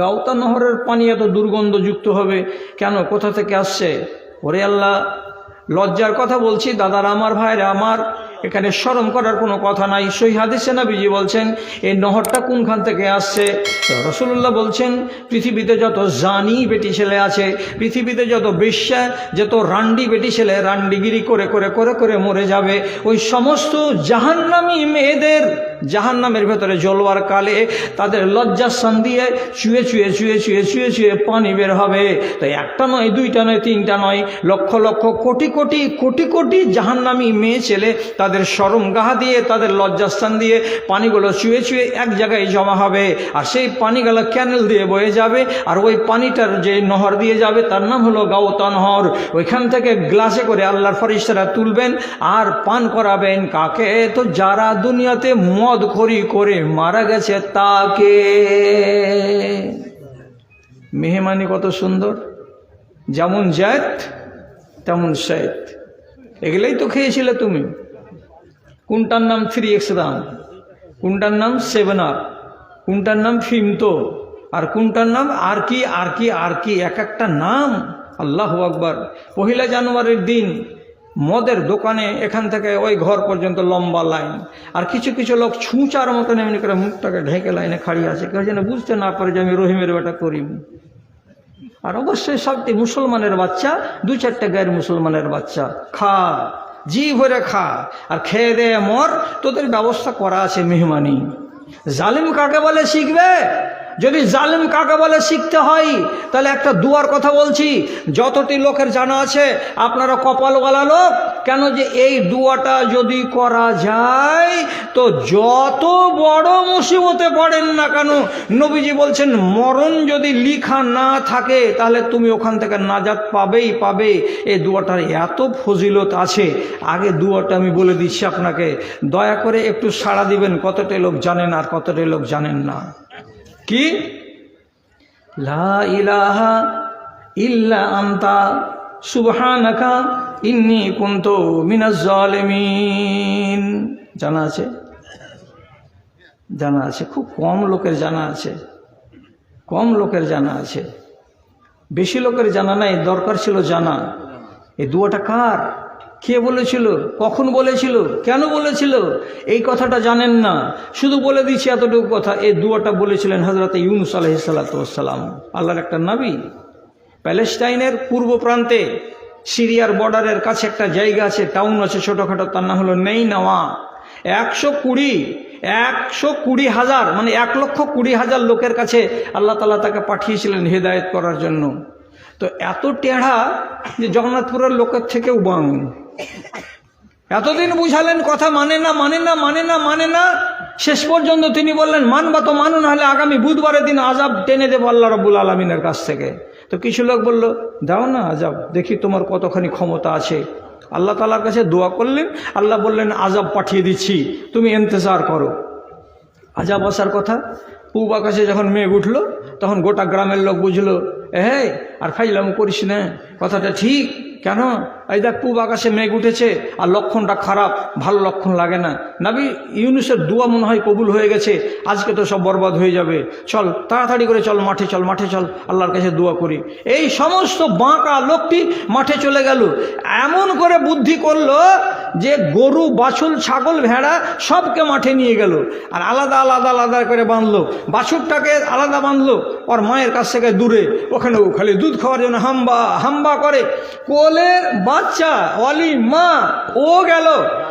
গাউতা নহরের পানি এত দুর্গন্ধযুক্ত হবে কেন? কোথা থেকে আসছে? ওরে আল্লাহ, লজ্জার কথা বলছি, দাদার আমার, ভাইরা আমার, এখানে শরম করার কোনো কথা নাই। সই হাদিসে নাবিজি বলছেন, এই নহরটা কোনখান থেকে আসছে? রসুল্লাহ বলছেন, পৃথিবীতে যত জানি বেটি ছেলে আছে, পৃথিবীতে যত বেশ্যা যত রান্ডি বেটি ছেলে রান্ডিগিরি করে করে করে করে মরে যাবে, ওই সমস্ত জাহান্নামি মেয়েদের জাহান্নামের ভেতরে জ্বলবার কালে তাদের লজ্জার লজ্জাস্থান দিয়ে চুয়ে চুয়ে চুয়ে চুয়ে চুয়ে চুয়ে পানি বের হবে। তাই একটা নয়, দুইটা নয়, তিনটা নয়, লক্ষ লক্ষ, কোটি কোটি কোটি কোটি জাহান্নামী মেয়ে ছেলে তাদের সরম গাহা দিয়ে, তাদের লজ্জাস্থান দিয়ে পানিগুলো চুয়ে চুয়ে এক জায়গায় জমা হবে। আর সেই পানিগুলো ক্যানেল দিয়ে বয়ে যাবে, আর ওই পানিটার যে নহর দিয়ে যাবে, তার নাম হলো গাউতা নহর। ওইখান থেকে গ্লাসে করে আল্লাহর ফরিস্তারা তুলবেন আর পান করাবেন। কাকে? তো যারা দুনিয়াতে মদ খড়ি করে মারা গেছে তাকে। মেহমানি কত সুন্দর। যেমন জায়ত তেমন শায়ত এগুলোই তো খেয়েছিলে তুমি। কোনটার নাম থ্রি এক্স দাম কোনটার নাম সেভেন আপ কোনটার নাম ফিমতো আর কোনটার নাম আর কি আর কি আর কি এক একটা নাম? আল্লাহ আকবার। পহিলা জানুয়ারির দিন মদের দোকানে এখান থেকে ওই ঘর পর্যন্ত লম্বা লাইন। আর কিছু কিছু লোক ছুঁচার মতন এমনি করে মুখটাকে ঢেকে লাইনে খাড়িয়ে আছে। কেউ যেন বুঝতে না পারে যে আমি রহিমের বেটা করিম। আর অবশ্যই সবটি মুসলমানের বাচ্চা, দু চারটে গায়ের মুসলমানের বাচ্চা। খা, জি ভরে খা, আর খেয়ে দে, মর। তোদের ব্যবস্থা করা আছে মেহমানি। জালিম কাকে বলে শিখবে? যদি জালিম কাকে বলে শিখতে হয়, তাহলে একটা দুয়ার কথা বলছি। যতটি লোকের জানা আছে, আপনারা কপালওয়ালা লোক, কেন যে এই দুয়াটা যদি করা যায়, তো যত বড় মুসিবতে পড়েন না কেন, নবীজি বলছেন, মরণ যদি লিখা না থাকে, তাহলে তুমি ওখান থেকে নাজাত পাবেই পাবে। এই দুয়াটার এত ফজিলত আছে। আগে দুয়াটা আমি বলে দিচ্ছি আপনাকে। দয়া করে একটু সাড়া দিবেন, কতটা লোক জানেন আর কতটা লোক জানেন না। কি? লা ইলাহা ইল্লা আন্তা, সুবহানাকা ইন্নি কুনতু মিনাজ জালিমিন। জানা আছে? জানা আছে। খুব কম লোকের জানা আছে। কম লোকের জানা আছে। বেশি লোকের জানা নাই, দরকার ছিল জানা। এই দুয়াটা কার? কে বলেছিল? কখন বলেছিল? কেন বলেছিল? এই কথাটা জানেন না। শুধু বলে দিচ্ছি এতটুকু কথা। এই দুয়াটা বলেছিলেন হজরত ইউনুস আলহিসাল্লাম আল্লাহর একটা নাবি। প্যালেস্টাইনের পূর্ব প্রান্তে সিরিয়ার বর্ডারের কাছে একটা জায়গা আছে, টাউন আছে ছোটোখাটো, তার নাম হলো নেই নেওয়া একশো কুড়ি একশো কুড়ি হাজার মানে এক লক্ষ কুড়ি হাজার লোকের কাছে আল্লাহ তালা তাকে পাঠিয়েছিলেন হেদায়ত করার জন্য। তো এত টেढ़া যে জগন্নাথপুরের লোকের থেকেও বাং এতদিন বুঝালেন কথা মানে না মানে না মানে না মানে না, শেষ পর্যন্ত তিনি বললেন, মানবা তো মানুন হলে আগামী বুধবারের দিন আজাব টেনে দেবো আল্লাহ রব্বুল আলমিনের কাছ থেকে। তো কিছু লোক বলল, দাও না আজাব, দেখি তোমার কতখানি ক্ষমতা আছে। আল্লাহ তালার কাছে দোয়া করলেন, আল্লাহ বললেন, আজাব পাঠিয়ে দিচ্ছি, তুমি ইন্তজার করো। আজাব আসার কথা, পূব আকাশে যখন মেঘ উঠল, তখন গোটা গ্রামের লোক বুঝলো হে আর ফাইলাম করিস না। কথাটা ঠিক? কেন? এই দেখ, পূব আকাশে মেঘ উঠেছে, আর লক্ষণটা খারাপ, ভালো লক্ষণ লাগে না। নাবি, ইউনুসের দুয়া মনে হয় কবুল হয়ে গেছে, আজকে তো সব বরবাদ হয়ে যাবে। চল, তাড়াতাড়ি করে চল, মাঠে চল মাঠে চল, আল্লাহর কাছে দোয়া করি। এই সমস্ত বাঁকা লোকটি মাঠে চলে গেল। এমন করে বুদ্ধি করল যে গরু বাছুল ছাগল, ভেড়া সবকে মাঠে নিয়ে গেল। আর আলাদা আলাদা আলাদা করে বাঁধলো। বাছুরটাকে আলাদা বাঁধলো। ওর মায়ের কাছ থেকে দূরে। ওখানেও খালি দুধ খাওয়ার জন্য হাম্বা হাম্বা করে। কোলের বাচ্চা, অলি, মা, ও গেল।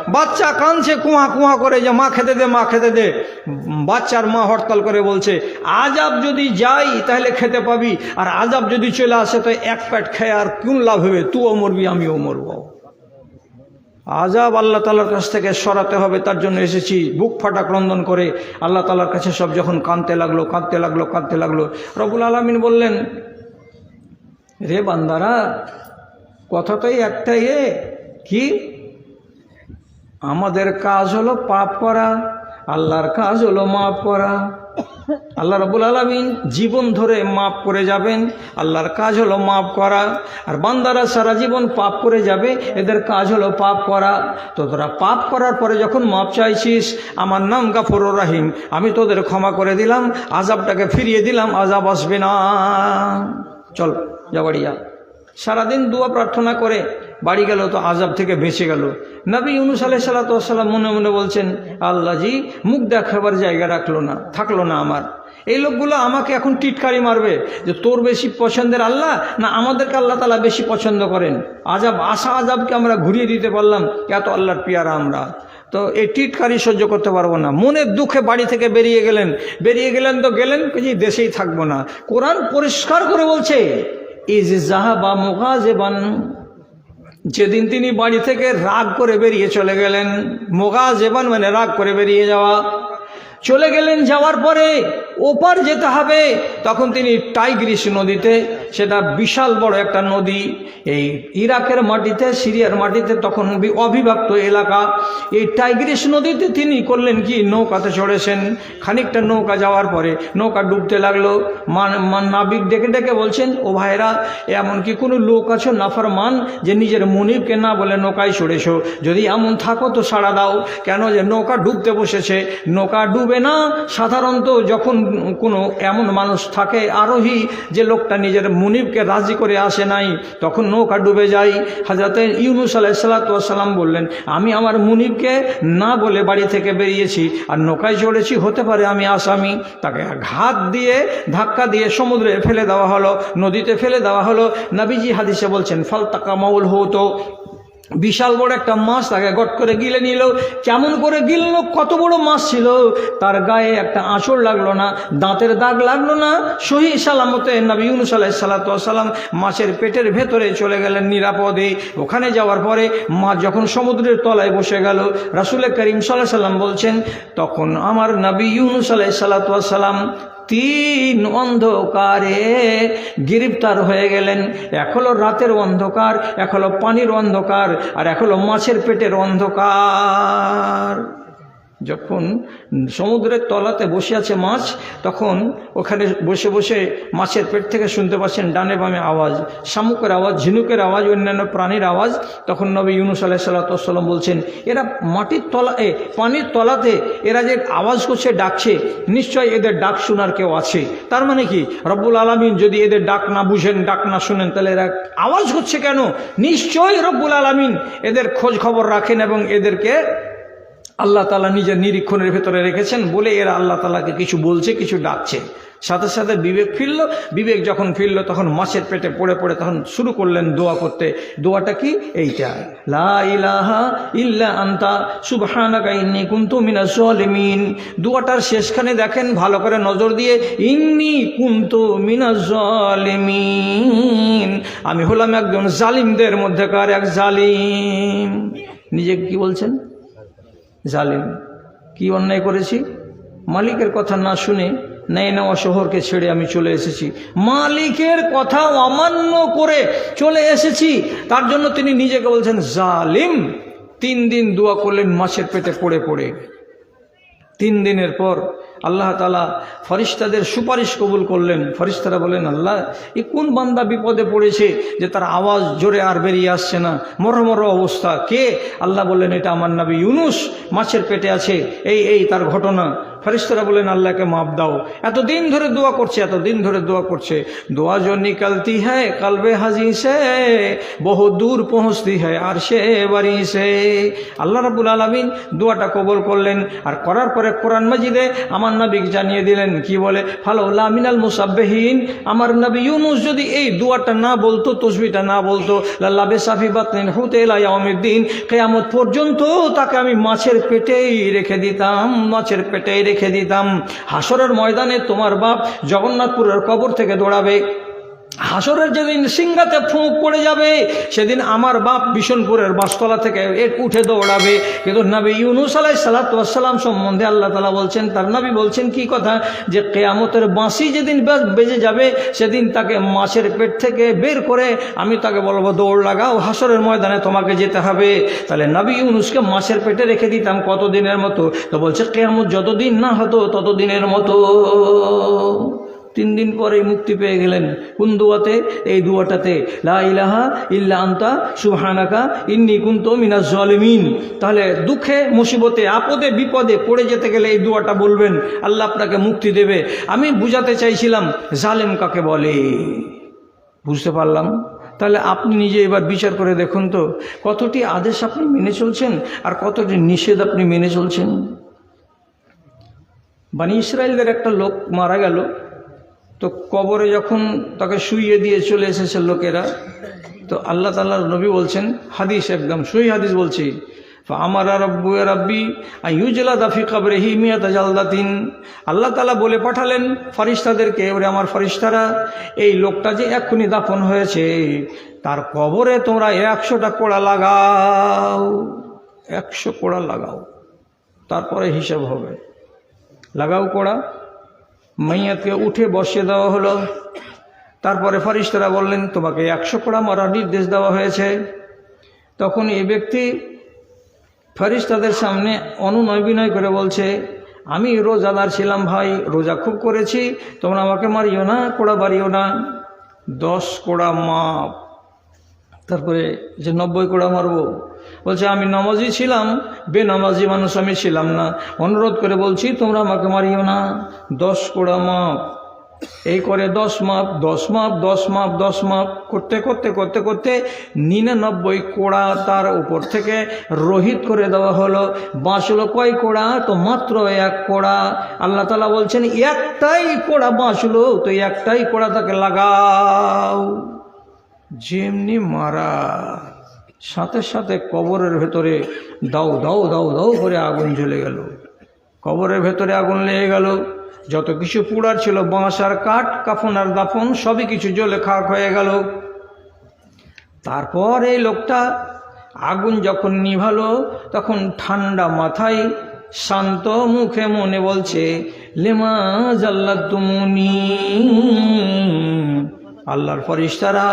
বাচ্চা কাঁদছে কুয়া কুয়া করে যে, মা, খেতে দে, মা, খেতে দে। বাচ্চার মা হরতাল করে বলছে, আজাব যদি যাই, তাহলে খেতে পাবি। আর আজাব যদি চলে আসে, তো এক প্যাট খেয়ে আর কোন লাভ হবে? তুইও মরবি, আমিও মরবো। আজাব আল্লাহ তালার কাছ থেকে সরাতে হবে, তার জন্য এসেছি। বুক ফাটা ক্রন্দন করে আল্লাহ তালার কাছে সব যখন কাঁদতে লাগল কাঁদতে লাগল কাঁদতে লাগল রবুল আলমিন বললেন, রে বান্দারা কথা কথাটাই একটাই এ, কি? আমাদের কাজ হলো পাপ করা, আল্লাহর কাজ হলো মাফ করা। আল্লাহ রবুল আলমিন জীবন ধরে মাপ করে যাবেন, আল্লাহর কাজ হলো মাপ করা, আর বান্দারা সারা জীবন পাপ করে যাবে, এদের কাজ হলো পাপ করা। তো তোরা পাপ করার পরে যখন মাপ চাইছিস, আমার নাম গাফুরুর রাহিম, আমি তোদের ক্ষমা করে দিলাম আজাবটাকে ফিরিয়ে দিলাম আজাব আসবে না। চল, যা বাড়ি যা। সারাদিন দুয়া প্রার্থনা করে বাড়ি গেল তো আজাব থেকে বেঁচে গেল। নবী ইউনুস আলাই সাল্লাতাম মনে মনে বলছেন আল্লাহজি মুখ দেখাবার জায়গা রাখল না, থাকল না আমার। এই লোকগুলো আমাকে এখন টিটকারি মারবে যে তোর বেশি পছন্দের আল্লাহ না আমাদেরকে আল্লাহ তালা বেশি পছন্দ করেন? আজাব আশা আজাবকে আমরা ঘুরিয়ে দিতে পারলাম, এত আল্লাহর পিয়ারা আমরা। তো এই টিটকারি সহ্য করতে পারব না। মনের দুঃখে বাড়ি থেকে বেরিয়ে গেলেন। বেরিয়ে গেলেন তো গেলেন যে দেশেই থাকব না। কোরআন পরিষ্কার করে বলছে এ যে যাহা ইজ জাহাবা মোগাজেবান যেদিন তিনি বাড়ি থেকে রাগ করে বেরিয়ে চলে গেলেন। মোগা জেবান মানে রাগ করে বেরিয়ে যাওয়া। চলে গেলেন যাওয়ার পরে ওপার যেতে হবে। তখন তিনি টাইগ্রিস নদীতে, সেটা বিশাল বড় একটা নদী, এই ইরাকের মাটিতে, সিরিয়ার মাটিতে, তখন অবিভক্ত এলাকা। এই টাইগ্রিস নদীতে তিনি করলেন কি? নৌকাতে চড়েছেন। খানিকটা নৌকা যাওয়ার পরে নৌকা ডুবতে লাগল। মান নাবিক ডেকে ডেকে বলছেন, ও ভাইরা, এমন কি কোনো লোক আছো, নাফরমান, যে নিজের মনিবকে না বলে নৌকায় চড়েছো? যদি এমন থাকো তো সাড়া দাও। কেন যে নৌকা ডুবতে বসেছে? নৌকা ডুবে না, সাধারণত যখন কোনো এমন মানুষ থাকে, আরোহী যে লোকটা নিজের মুনিবকে রাজি করে আসে নাই, তখন নৌকা ডুবে যায়। হাজরতে ইউনুস আলাইসাল্লাম বললেন, আমি আমার মুনিবকে না বলে বাড়ি থেকে বেরিয়েছি, আর নৌকায় চড়েছি, হতে পারে আমি আসামি। তাকে ঘাত দিয়ে, ধাক্কা দিয়ে সমুদ্রে ফেলে দেওয়া হলো, নদীতে ফেলে দেওয়া হলো। নাবিজি হাদিসে বলছেন, ফালতাকা মাউল হতো বিশাল বড় একটা মাছ তাকে গট করে গিলে নিল। কেমন করে গিলল? কত বড় মাছ ছিল? তার গায়ে একটা আঁচড় লাগল না, দাঁতের দাগ লাগল না। সহি সালামতে নবী ইউনুস আলাহ সাল্লাম মাছের পেটের ভেতরে চলে গেলেন নিরাপদে। ওখানে যাওয়ার পরে মাছ যখন সমুদ্রের তলায় বসে গেল রাসুল করিম সাল্লাহ সাল্লাম বলছেন, তখন আমার নবী ইউনুস আলাহ সাল্লাম তিন অন্ধকারে গ্রেপ্তার হয়ে গেলেন। এক হলো রাতের অন্ধকার, এক হলো পানির অন্ধকার, আর এক হলো মাছের পেটের অন্ধকার। যখন সমুদ্রের তলাতে বসে আছে মাছ, তখন ওখানে বসে বসে মাছের পেট থেকে শুনতে পাচ্ছেন ডানে বামে আওয়াজ, শামুকের আওয়াজ, ঝিনুকের আওয়াজ, অন্যান্য প্রাণীর আওয়াজ। তখন নবী ইউনুস আলাহ সাল্লাম বলছেন, এরা মাটির তলা, এ, পানির তলাতে এরা যে আওয়াজ করছে, ডাকছে নিশ্চয় এদের ডাক শোনার কেউ আছে। তার মানে কি? রব্বুল আলমিন যদি এদের ডাক না বুঝেন, ডাক না শুনেন, তাহলে এরা আওয়াজ করছে কেন? নিশ্চয়ই রব্বুল আলমিন এদের খোঁজ খবর রাখেন এবং এদেরকে আল্লাহ তালা নিজের নিরীক্ষণের ভেতরে রেখেছেন, বলে এরা আল্লাহ তালাকে কিছু বলছে, কিছু ডাকছে। সাথে সাথে বিবেক ফিরল, বিবেক যখন ফিরল, তখন মাছের পেটে পড়ে পড়ে তখন শুরু করলেন দোয়া করতে। দোয়াটা কি? এইটা লা ইলাহা ইল্লা আন্তা, সুবহানাকা ইন্নী কুনতু মিনাজ জালিমিন। দোয়াটার শেষখানে দেখেন, ভালো করে নজর দিয়ে, ইন্নি কুনতু মিনাজ আমি হলাম একজন জালিমদের মধ্যেকার এক জালিম। নিজে কি বলছেন? জালিম। কি অন্যায় করেছি? মালিকের কথা না শুনে নেয় নেওয়া শহরকে ছেড়ে আমি চলে এসেছি। মালিকের কথা অমান্য করে চলে এসেছি। তার জন্য তিনি নিজেকে বলছেন জালিম। তিন দিন দোয়া করলেন মাছের পেটে পড়ে পড়ে। তিন দিনের পর আল্লাহ তালা ফরিস্তাদের সুপারিশ কবুল করলেন। ফরিস্তারা বলেন, আল্লাহ, এ কোন বান্দা বিপদে পড়েছে যে তার আওয়াজ জোরে আর বেরিয়ে আসছে না? মরমর অবস্থা। কে? আল্লাহ বললেন, এটা আমার নাবি ইউনুস। মাছের পেটে আছে এই এই তার ঘটনা। ফরিস্তরা বলেন আল্লাহকে মাপ দাও। এতদিন ধরে দোয়া করছে, এতদিন ধরে দোয়া করছে। দোয়া জো নিকালতি হ্যায়, কালবে হাজি সে, বহু দূর পৌঁছতি হ্যায়, আর সে বাড়ি সে। আল্লাহ রাবুল আলমিন দোয়াটা কবল করলেন, আর করার পরে কোরআন মাজিদে আমার নবীক জানিয়ে দিলেন, কি বলে ভালো লামিনাল মুসাব্বেহীন আমার নবী ইউনুস যদি এই দোয়াটা না বলতো তসবিটা না বলতো লাল্লাবে সাফি বাতলেন হুতে লাউমের দিন কেয়ামত পর্যন্ত তাকে আমি মাছের পেটেই রেখে দিতাম, মাছের পেটেই রেখে দিতাম। হাসরের ময়দানে তোমার বাপ জগন্নাথপুরের কবর থেকে দৌড়াবে। হাসরের যেদিন সিংহাতে ফুঁক পড়ে যাবে, সেদিন আমার বাপ বিশনপুরের বাসতলা থেকে উঠে দৌড়াবে। কিন্তু নবী ইউনুস আলাই সালাতাম সম্বন্ধে আল্লাহ তালা বলছেন, তার নবী বলছেন কি কথা? যে কেয়ামতের বাঁশি যেদিন বেজে যাবে, সেদিন তাকে মাছের পেট থেকে বের করে আমি তাকে বলব, দৌড় লাগাও, হাসরের ময়দানে তোমাকে যেতে হবে। তাহলে নবী ইউনুসকে মাছের পেটে রেখে দিতাম কতদিনের মতো? তো বলছে, কেয়ামত যতদিন না হতো, ততদিনের মতো। তিন দিন পরেই মুক্তি পেয়ে গেলেন। কোন দুয়াতে? এই দুয়াটাতে, লা ইলাহা ইল্লা আন্তা সুবহানাকা ইন্নি কুনতু মিনাজ জালিমিন। তাহলে দুঃখে, মুসিবতে, আপদে, বিপদে পড়ে যেতে গেলে এই দুয়াটা বলবেন, আল্লাহ আপনাকে মুক্তি দেবে। আমি বুঝাতে চাইছিলাম, জালেম কাকে বলে? বুঝতে পারলাম। তাহলে আপনি নিজে এবার বিচার করে দেখুন তো, কতটি আদেশ আপনি মেনে চলছেন আর কতটি নিষেধ আপনি মেনে চলছেন? বানি ইসরায়েলদের একটা লোক মারা গেল। তো কবরে যখন তাকে শুইয়ে দিয়ে চলে এসেছে লোকেরা, তো আল্লাহ তাল্লাহ নবী বলছেন, হাদিস একদম সই হাদিস বলছি আমার রব্বু রাব্বি ইউজলা দাফি কাবরে হিমিয়া তাজালদাতিন আল্লাহ তালা বলে পাঠালেন ফারিস্তাদেরকে, ওরে আমার ফারিস্তারা, এই লোকটা যে এক্ষুনি দাফন হয়েছে, তার কবরে তোমরা একশোটা কোড়া লাগাও, একশো কোড়া লাগাও, তারপরে হিসাব হবে। লাগাও কোড়া? মাইয়াতকে উঠে বসিয়ে দেওয়া হলো। তারপরে ফারিস্তারা বললেন, তোমাকে একশো কোড়া মারার নির্দেশ দেওয়া হয়েছে। তখন এই ব্যক্তি ফারিস্তাদের সামনে অনুনয় বিনয় করে বলছে, আমি রোজাদার ছিলাম ভাই, রোজা খুব করেছি, তোমরা আমাকে মারিও না, কোড়া বাড়িও না। দশ কোড়া মাপ। তারপরে যে নব্বই কোড়া মারবো বলছে, আমি নামাজি ছিলাম, বেনামাজি মানুষ আমি ছিলাম না। অনুরোধ করে বলছি, তোমরা আমাকে মারিও না, দশ কোড়া মাপ। এই করে দশ মাপ দশ মাপ দশ মাপ দশ মাপ, করতে করতে করতে করতে নিরানব্বই কোড়া তার উপর থেকে রোহিত করে দেওয়া হলো। বাঁচলো কয় কোড়া? তো মাত্র এক কোড়া। আল্লাহ তালা বলছেন, একটাই কোড়া বাঁচলো তো একটাই কোড়া তাকে লাগাও। যেমনি মারা সাথে সাথে কবরের ভেতরে দাও দাও দাও দাও করে আগুন জ্বলে গেল। কবরের ভেতরে আগুন লেগে গেল। যত কিছু পুড়ার ছিল, বাঁশ আর কাঠ, কাফন আর দাফন, সবই কিছু জ্বলে খাক হয়ে গেল। তারপর এই লোকটা আগুন যখন নিভালো, তখন ঠান্ডা মাথায় শান্ত মুখে মনে বলছে, লেমা জাল্লা তুমুনি আল্লাহর ফরিস্তারা,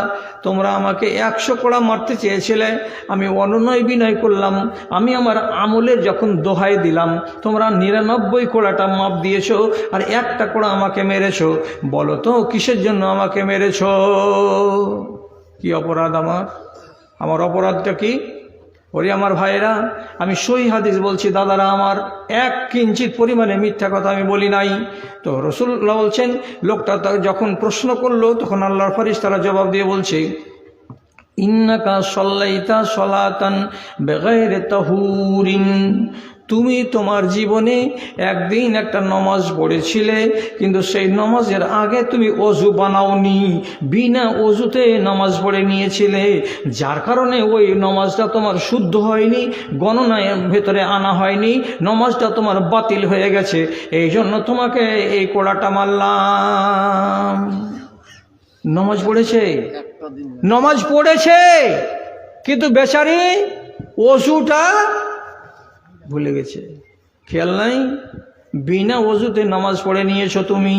তোমরা আমাকে একশো কড়া মারতে চেয়েছিলে, আমি অননয় বিনয় করলাম, আমি আমার আমলের যখন দোহাই দিলাম, তোমরা নিরানব্বই কোড়াটা মাপ দিয়েছ আর একটা কোড়া আমাকে মেরেছ। বলো তো কিসের জন্য আমাকে মেরেছ? কি অপরাধ আমার? আমার অপরাধটা কি? ওরে আমার ভাইয়েরা, আমি সই হাদিস বলছি, দাদারা আমার এক কিঞ্চিত পরিমাণে মিথ্যা কথা আমি বলি নাই। তো রসুল্লাহ বলছেন, লোকটা যখন প্রশ্ন করল, তখন আল্লাহর ফারিস তারা জবাব দিয়ে বলছে, ইন্নাকা সল্লাইতা সলাতান বেগাইরে তাহুরিন। তুমি তোমার জীবনে একদিন একটা নমাজ পড়েছিলে কিন্তু সেই নমাজের আগে তুমি অজু বানাওনি বিনা অজুতে নামাজ পড়ে নিয়েছিলে। যার কারণে ওই নমাজটা তোমার শুদ্ধ হয়নি গণনায় ভেতরে আনা হয়নি নমাজটা তোমার বাতিল হয়ে গেছে। এই জন্য তোমাকে এই কোড়াটা মারলাম। নমাজ পড়েছে? নমাজ পড়েছে? কিন্তু বেচারি অজুটা ভুলে গেছে। খেয়াল নাই? বিনা অজুতে নামাজ পড়ে নিয়েছো তুমি।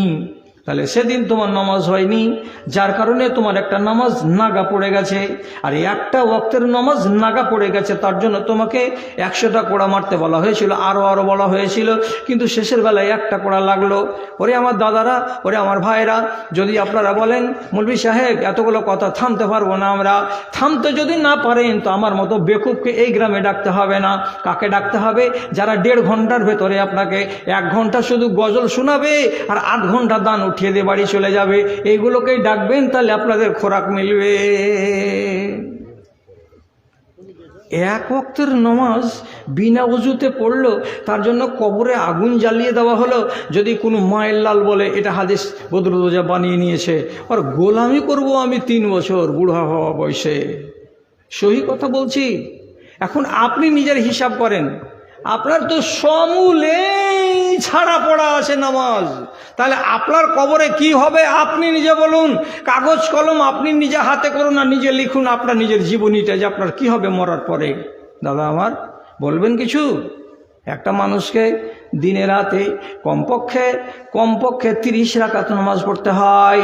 তাহলে সেদিন তোমার নামাজ হয়নি, যার কারণে তোমার একটা নামাজ নাগা পড়ে গেছে। আর একটা ওক্তের নামাজ নাগা পড়ে গেছে, তার জন্য তোমাকে একশোটা কোড়া মারতে বলা হয়েছিল আরও আরও বলা হয়েছিল। কিন্তু শেষের বেলায় একটা কোড়া লাগল। ওরে আমার দাদারা, ওরে আমার ভাইরা যদি আপনারা বলেন, মুলবি সাহেব, এতগুলো কথা থামতে পারব না আমরা। থামতে যদি না পারেন, তো আমার মতো বেকুবকে এই গ্রামে ডাকতে হবে না। কাকে ডাকতে হবে? যারা দেড় ঘণ্টার ভেতরে আপনাকে, এক ঘণ্টা শুধু গজল শোনাবে, আর আধ ঘণ্টা দান উঠিয়ে দিয়ে বাড়ি চলে যাবে। এইগুলোকেই ডাকবেন, তাহলে আপনাদের খোরাক মিলবে। এক অক্তের নমাজ বিনা উজুতে পড়ল, তার জন্য কবরে আগুন জ্বালিয়ে দেওয়া হলো। যদি কোনো মায়ের লাল বলে, এটা হাদিস বদরুদোজা বানিয়ে নিয়েছে, আর গোলামি করব আমি তিন বছর বুড়া হওয়া বয়সে। সহি কথা বলছি? এখন আপনি নিজের হিসাব করেন। আপনার তো সমূলে ছাড়া পড়া আছে নামাজ। তাহলে আপনার কবরে কি হবে আপনি নিজে বলুন। কাগজ, কলম আপনি নিজে হাতে করুন আর নিজে লিখুন আপনার নিজের জীবনীটা যে আপনার কি হবে মরার পরে। দাদা আমার, বলবেন কিছু? একটা মানুষকে দিনে রাতে কমপক্ষে কমপক্ষে তিরিশ রাকাত নামাজ পড়তে হয়।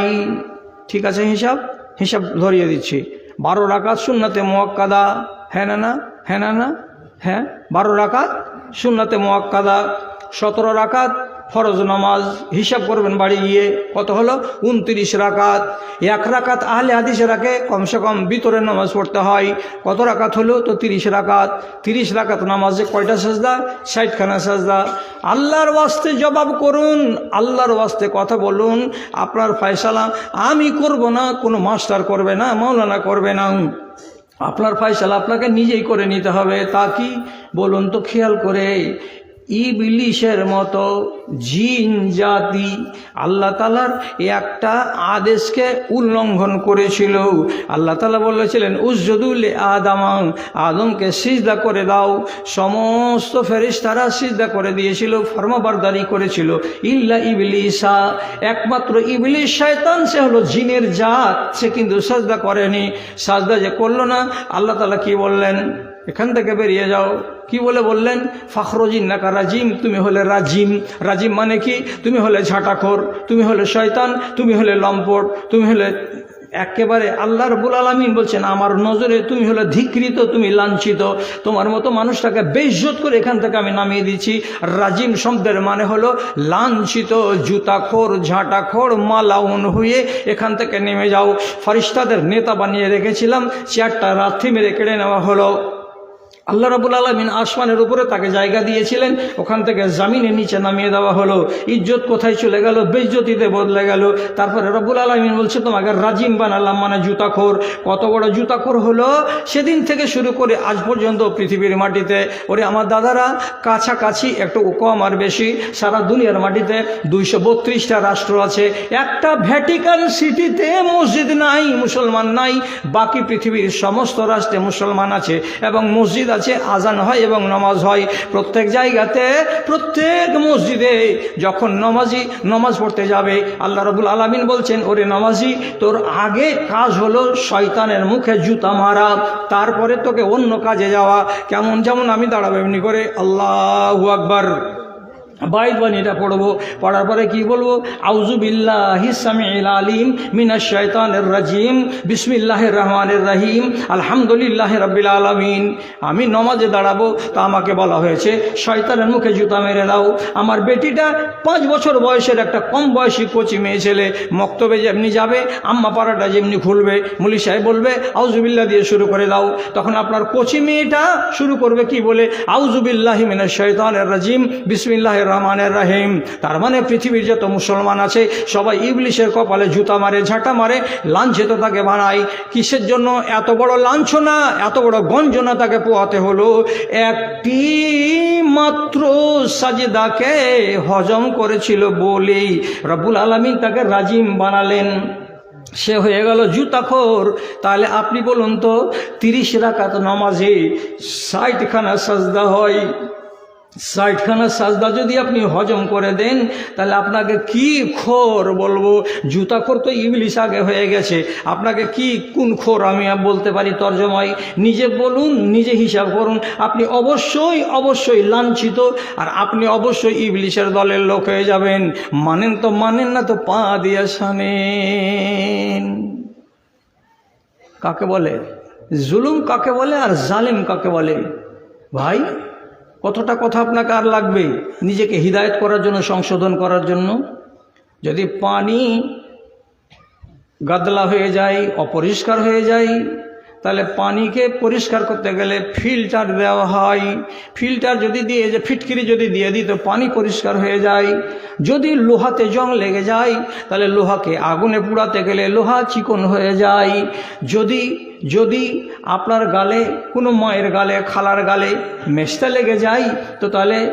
ঠিক আছে হিসাব? হিসাব ধরিয়ে দিচ্ছি। বারো রাকাত শূন্যতে মোয়াক্কাদা। হ্যাঁ না না? হ্যাঁ না না? হ্যাঁ? বারো রাকাত? শূন্যতে মোয়াক্কাদা, সতেরো রাকাত ফরজ নামাজ হিসাব করবেন বাড়ি গিয়ে, কত হলো? উনত্রিশ রাকাত। এক রাকাত আহলে হাদিসে রাখে, কমসে কম ভিতরে নামাজ পড়তে হয়। কত রাকাত হলো? তো তিরিশ রাকাত। তিরিশ রাকাত নামাজে কয়টা সাজদা? ষাটখানা সাজদা। আল্লাহর ওয়াস্তে জবাব করুন। আল্লাহর ওয়াস্তে কথা বলুন। আপনার ফয়সালা আমি করব না, কোনো মাস্টার করবে না মৌলানা করবে না। আপনার ফয়সালা আপনাকে নিজেই করে নিতে হবে। তা কি? বলুন তো খেয়াল করে। ইবলিশের মতো জিন, জাতি আল্লাহ তালার একটা আদেশকে উল্লঙ্ঘন করেছিল। আল্লাহ তালা বলেছিলেন উজ্জদুল আদামা, আদমকে সিজদা করে দাও। সমস্ত ফেরিস্তারা সিজদা করে দিয়েছিল, ফর্মবারদারি করেছিল। ইল্লা ইবলিসা, একমাত্র ইবলিশ শয়তান, সে হলো জিনের জাত। সে কিন্তু সাজদা করেনি। সাজদা যে করল না, আল্লাহ তালা কি বললেন? এখান থেকে বেরিয়ে যাও। কি বলে বললেন? ফখরজিন নাকা রাজিম, তুমি হলে রাজিম। রাজিম মানে কি? তুমি হলে ঝাঁটাখোর, তুমি হলে শয়তান, তুমি হলে লম্পট, তুমি হলে একেবারে আল্লাহ রবুল আলমিন বলছেন, আমার নজরে তুমি হলে ধিকৃত, তুমি লাঞ্ছিত। তোমার মতো মানুষটাকে বেইজ্জত করে এখান থেকে আমি নামিয়ে দিচ্ছি রাজিম শব্দের মানে হলো লাঞ্ছিত, জুতাখোর, ঝাঁটাখোর, মালাউন হয়ে এখান থেকে নেমে যাও। ফারিস্তাদের নেতা বানিয়ে রেখেছিলাম, চেয়ারটা রাত্রি মেরে কেড়ে নেওয়া হলো। আল্লাহ রাবুল আলমিন আসমানের উপরে তাকে জায়গা দিয়েছিলেন। ওখান থেকে জামিনের নিচে নামিয়ে দেওয়া হলো। ইজ্জত কোথায় চলে গেল? বেজ্জতিতে বদলে গেল। তারপরে রবুল আলমিন বলছে, তোমাকে রাজিম বানালাম মানে জুতাখোর। কত বড় জুতাখোর হলো? সেদিন থেকে শুরু করে আজ পর্যন্ত পৃথিবীর মাটিতে। ওরে আমার দাদারা, কাছাকাছি একটু কম আর বেশি। সারা দুনিয়ার মাটিতে দুইশো বত্রিশটা রাষ্ট্র আছে। একটা ভ্যাটিকান সিটিতে মসজিদ নাই, মুসলমান নাই। বাকি পৃথিবীর সমস্ত রাষ্ট্রে মুসলমান আছে এবং মসজিদ আছে, আজান হয় এবং নমাজ হয়। প্রত্যেক জায়গাতে, প্রত্যেক মসজিদে যখন নমাজি, নমাজ পড়তে যাবে, আল্লাহ রবুল আলমিন বলছেন, ওরে নমাজি, তোর আগে কাজ হলো শয়তানের মুখে জুতা মারা, তারপরে তোকে অন্য কাজে যাওয়া। কেমন যেমন আমি দাঁড়াবো, এমনি করে আল্লাহ আকবার। বাইদ বাণীটা পড়ব। পড়ার পরে কি বলব? আউজুবিল্লাহ সামিল আলিম মিনা শৈতানের রাজিম। বিসমিল্লাহ রহমানের রহিম। আলহামদুলিল্লাহ রবিল আলমিন। আমি নমাজে দাঁড়াবো, তা আমাকে বলা হয়েছে। শয়তানের মুখে জুতা মেরে দাও। আমার বেটিটা পাঁচ বছর বয়সের একটা কম বয়সী কচি মেয়ে ছেলে। মক্তবে যেমনি যাবে, আম্মা পাড়াটা যেমনি খুলবে। মুলি সাহেব বলবে আউজুবিল্লাহ দিয়ে শুরু করে দাও। তখন আপনার কচি মেয়েটা শুরু করবে কি বলে? আউজুবিল্লাহ মিনা শৈতানের রাজিম। বিসমিল্লাহ রহমানের রাহিম। তার মানে পৃথিবীর যত মুসলমান আছে, সবাই ইবলিশের কপালে জুতা মারে, ঝাঁটা মারে, লাঞ্ছিত তাকে বানায়। কিসের জন্য? এত বড় লাঞ্ছনা, এত বড় গঞ্জনা তাকে পোয়াতে হলো। একটি মাত্র সাজেদাকে হজম করেছিল বলেই রব্বুল আলমিন তাকে রাজিম বানালেন। সে হয়ে গেল জুতাখোর। তাহলে আপনি বলুন তো, তিরিশ রাকাত নমাজে ষাটখানা সাজদা হয়। ষাটখানা সাজদা যদি আপনি হজম করে দেন, তাহলে আপনাকে কি খোর বলব? জুতা খোর তো ইংলিশ আগে হয়ে গেছে। আপনাকে কি কোন খোর আমি বলতে পারি তর্জমাই নিজে বলুন, নিজে হিসাব করুন। আপনি অবশ্যই অবশ্যই লাঞ্ছিত, আর আপনি অবশ্যই ইংলিশের দলের লোক হয়ে যাবেন। মানেন তো, মানেন না তো, পা দিয়ে শানেন কাকে বলে? জুলুম কাকে বলে আর জালেম কাকে বলে? ভাই কতটা কথা আপনাকে আর লাগবে? নিজেকে হিদায়ত করার জন্য, সংশোধন করার জন্য? যদি পানি গাদলা হয়ে যায়, অপরিষ্কার হয়ে যায়, তাহলে পানিকে পরিষ্কার করতে গেলে ফিল্টার দেওয়া হয়। ফিল্টার যদি দিয়ে, যে ফিটকিরি যদি দিয়ে দিই, তো পানি পরিষ্কার হয়ে যায়। যদি লোহাতে জং লেগে যায়, তাহলে লোহাকে আগুনে পুড়াতে গেলে লোহা চিকন হয়ে যায়। যদি যদি আপনার গালে, কোনো মায়ের গালে, খালার গালে মেস্তা লেগে যায়, তো তাহলে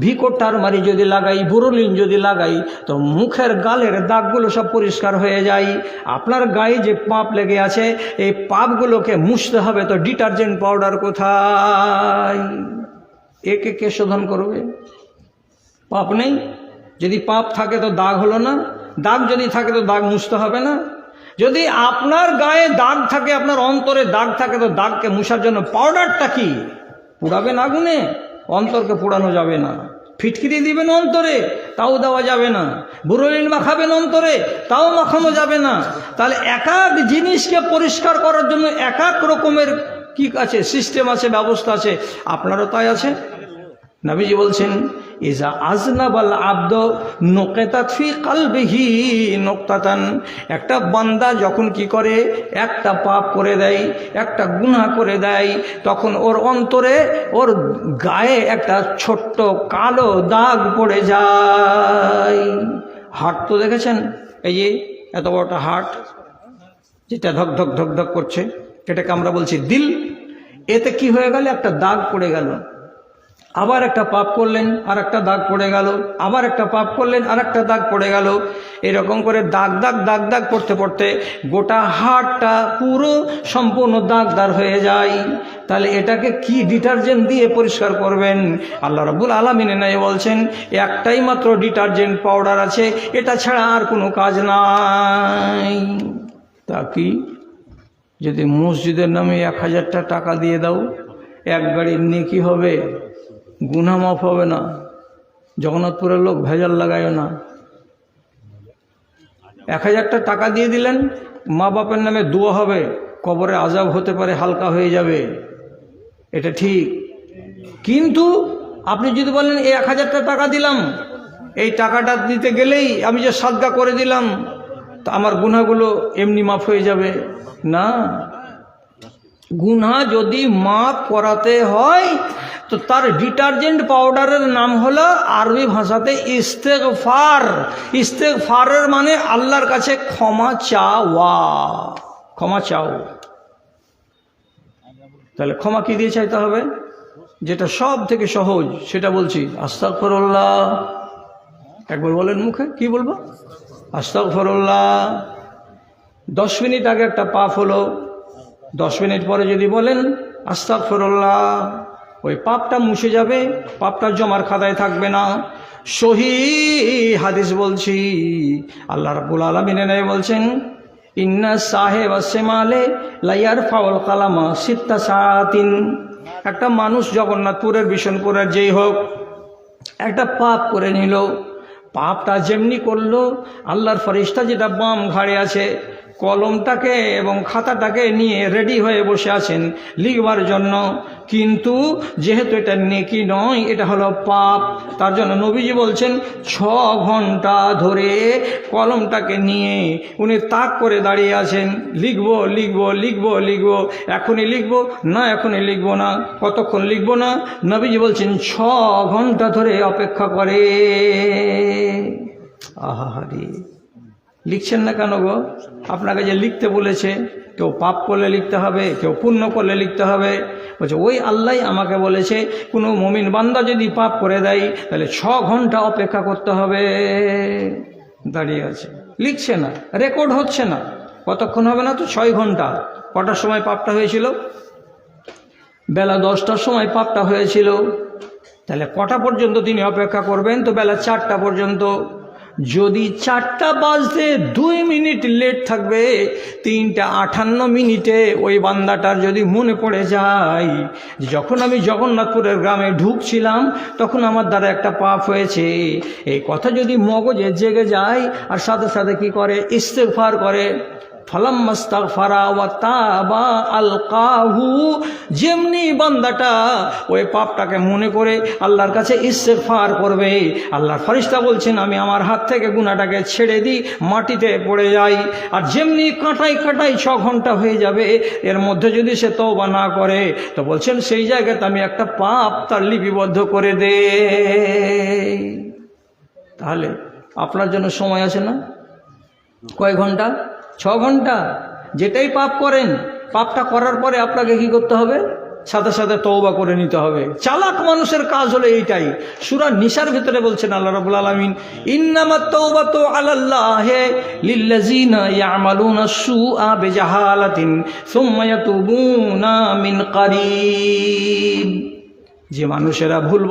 ভিকোটার মারি যদি লাগাই বুরলিন যদি লাগাই, তো মুখের গালের দাগগুলো সব পরিষ্কার হয়ে যায়। আপনার গায়ে যে পাপ লেগে আছে, এই পাপগুলোকে মুছতে হবে, তো ডিটারজেন্ট পাউডার কোথায়? একে কে শোধন করবে? পাপ নেই? যদি পাপ থাকে, তো দাগ হলো না। দাগ যদি থাকে, তো দাগ মুছতে হবে না। যদি আপনার গায়ে দাগ থাকে, আপনার অন্তরে দাগ থাকে, তো দাগকে মুছার জন্য পাউডারটা কি? পুড়াবেন আগুনে অন্তরকে পোড়ানো যাবে না। ফিটকিরি দিবেন অন্তরে, তাও দেওয়া যাবে না। বুরলিন মাখাবেন অন্তরে, তাও মাখানো যাবে না। তাহলে এক এক জিনিসকে পরিষ্কার করার জন্য এক এক রকমের কি আছে? সিস্টেম আছে, ব্যবস্থা আছে। আপনারও তাই আছে? নবীজি বলছেন ইজা আজনাবাল আব্দ নোকেতাত ফি কালবিহি একটা বান্দা যখন কি করে? একটা পাপ করে দেয়, একটা গুনাহ করে দেয়, তখন ওর অন্তরে ওর গায়ে একটা ছোট্ট কালো দাগ পড়ে যায়। হাট তো দেখেছেন? এই যে এত বড়টা হাট, যেটা ধক ধক ধক ধক করছে, এটাকে আমরা বলছি দিল। এতে কি হয়ে গেল? একটা দাগ পড়ে গেল। আবার একটা পাপ করলেন আর একটা দাগ পড়ে গেল, আবার একটা পাপ করলেন আর একটা দাগ পড়ে গেল। এরকম করে দাগ দাগ দাগ দাগ পড়তে পড়তে গোটা হাড়টা পুরো সম্পূর্ণ দাগদার হয়ে যায়। তাহলে এটাকে কি ডিটারজেন্ট দিয়ে পরিষ্কার করবেন? আল্লাহ রাবুল আলমিনে নাই বলছেন, একটাই মাত্র ডিটারজেন্ট পাউডার আছে, এটা ছাড়া আর কোনো কাজ নাই। তা কি? যদি মসজিদের নামে এক হাজারটা টাকা দিয়ে দাও, এক গাড়ির নেকি হবে। গুনা মাফ হবে না। জগন্নাথপুরের লোক ভেজাল লাগায় না। এক হাজারটা টাকা দিয়ে দিলেন, মা বাপের নামে দোয়া হবে, কবরে আজাব হতে পারে, হালকা হয়ে যাবে। এটা ঠিক। কিন্তু আপনি যদি বলেন, এই এক হাজারটা টাকা দিলাম, এই টাকাটা দিতে গেলেই আমি যে সাদগা করে দিলাম, তা আমার গুনাগুলো এমনি মাফ হয়ে যাবে। না। গুনা যদি মাফ করাতে হয় তো তার ডিটারজেন্ট পাউডারের নাম হলো আরবি ভাষাতে ইস্তেক ফার ইস্তেকফার ইস্তেকফারের মানে আল্লাহর কাছে ক্ষমা চাওয়া। ক্ষমা চাও। তাহলে ক্ষমা কি দিয়ে চাইতে হবে? যেটা সব থেকে সহজ, সেটা বলছি আস্তাকফরুল্লাহ একবার বলেন মুখে, কি বলব? আস্তাকফরুল্লাহ দশ মিনিট আগে একটা পাপ হলো। দশ মিনিট পরে যদি বলেন আস্তাকফরুল্লাহ ওই পাপটা মুছে যাবে পাপটা জমার খাতায় থাকবে না। সহি হাদিস বলছি, আল্লাহ রাবুল আলমিনে নেই বলছেন, ইন্না সাহেব সেমালে লাইয়ার ফাউল কালামা সিত্তা সাতিন। একটা মানুষ জগন্নাথপুরের বিশনপুরের যেই হোক, একটা পাপ করে নিল। পাপটা যেমনি করল, আল্লাহর ফরিস্তা যেটা বাম ঘাড়ে আছে কলমটাকে এবং খাতাটাকে নিয়ে রেডি হয়ে বসে আছেন লিখবার জন্য। কিন্তু যেহেতু এটা নেকি নয়, এটা হলো পাপ। তার জন্য নবীজি বলছেন, ছ ঘণ্টা ধরে কলমটাকে নিয়ে উনি তাক করে দাঁড়িয়ে আছেন। লিখব লিখব লিখব লিখব। এখনই লিখব? না, এখনই লিখব না। কতক্ষণ লিখব না? নবীজি বলছেন, ছ ঘণ্টা ধরে অপেক্ষা করে। আহাহারি লিখছেন না কেন গো? আপনাকে যে লিখতে বলেছে, কেউ পাপ করলে লিখতে হবে, কেউ পুণ্য করলে লিখতে হবে। বলছে, ওই আল্লাহ আমাকে বলেছে, কোনো মমিন বান্দা যদি পাপ করে দেয়, তাহলে ছ ঘণ্টা অপেক্ষা করতে হবে। দাঁড়িয়ে আছে। লিখছে না, রেকর্ড হচ্ছে না। কতক্ষণ হবে না তো? ছয় ঘণ্টা। কটার সময় পাপটা হয়েছিল? বেলা দশটার সময় পাপটা হয়েছিল। তাহলে কটা পর্যন্ত তিনি অপেক্ষা করবেন? তো বেলা চারটা পর্যন্ত। যদি চারটা বাজতে দুই মিনিট লেট থাকবে, তিনটা আঠান্ন মিনিটে ওই বান্দাটার যদি মনে পড়ে যায়, যখন আমি জগন্নাথপুরের গ্রামে ঢুকছিলাম, তখন আমার দ্বারা একটা পাপ হয়েছে। এই কথা যদি মগজে জেগে যায়, আর সাথে সাথে কি করে? ইস্তেফার করে। যেমনি বান্দাটা ওই পাপটাকে মনে করে আল্লাহর কাছে ইস্তেফার করবে, আল্লাহর ফরিস্তা বলছেন, আমি আমার হাত থেকে গুণাটাকে ছেড়ে দিই, মাটিতে পড়ে যাই। আর যেমনি কাঁটাই কাঁটাই ছ ঘণ্টা হয়ে যাবে, এর মধ্যে যদি সে তওবা না করে, তো বলছেন, সেই জায়গাতে আমি একটা পাপ তার লিপিবদ্ধ করে দে। তাহলে আপনার জন্য সময় আছে না? কয় ঘণ্টা? ছ ঘণ্টা যেটাই পাপ করেন, পাপটা করার পরে আপনাকে কি করতে হবে? সাথে সাথে তৌবা করে নিতে হবে। চালাক মানুষের কাজ হলো এইটাই। সুরা নিশার ভিতরে বলছেন আল্লাহ রাবুল আলমিন সুআ বিজাহালাতিন সুম্মা ইয়াতুবুনা মিন কারিব। যে মানুষেরা ভুল